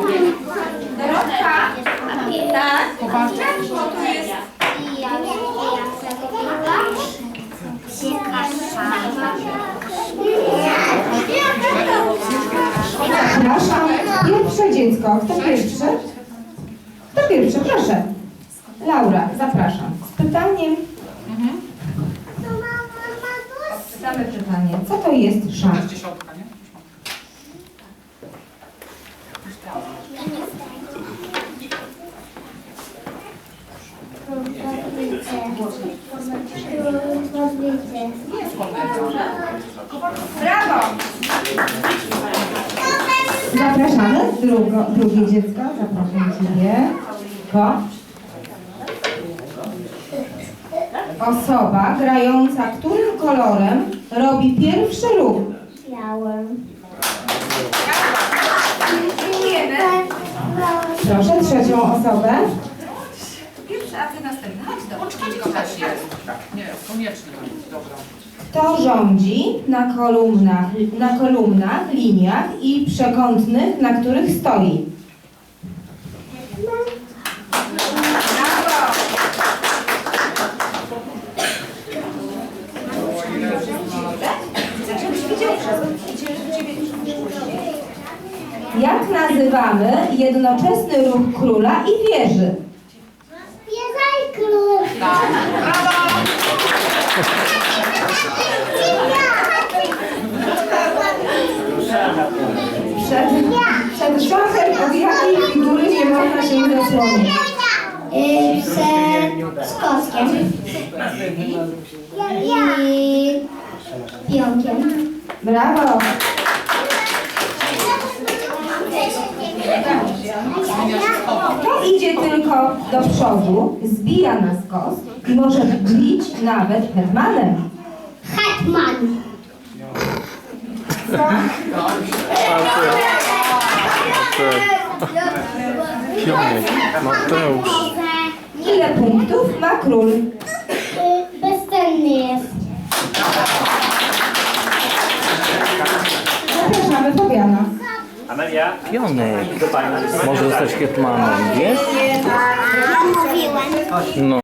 powiedz. Dorotka? Tak? Jest Zapraszam. Pierwsze dziecko. Kto pierwszy? Kto pierwszy? Proszę. Laura, zapraszam. Z pytaniem. Zadamy pytanie. Co to jest szat? jest dziesiątka, nie? Brawo! Zapraszamy. Drugo, drugie dziecko. Zapraszam Ciebie. Ko. Osoba grająca którym kolorem robi pierwszy ruch? Dziękujemy. Proszę trzecią osobę. Pierwsza, a ty następna. Chodź do Poczkiwka też jest. Nie, konieczny to jest. Dobra. Kto rządzi na kolumnach, na kolumnach, liniach i przekątnych, na których stoi? Brawo! Żebyś widział Jak nazywamy jednoczesny ruch króla i wieży? Przed, przed szachem od jakiej figury nie można się zasłonić? Y, Przed skoskiem i pionkiem. Brawo! Kto idzie tylko do przodu, zbija na skos i może bić nawet hetmanem? Hetman. Pionek, Mateusz. Ile punktów ma król? Pionek. Może zostać hetmanem, wiesz? Ja mówiłem. No.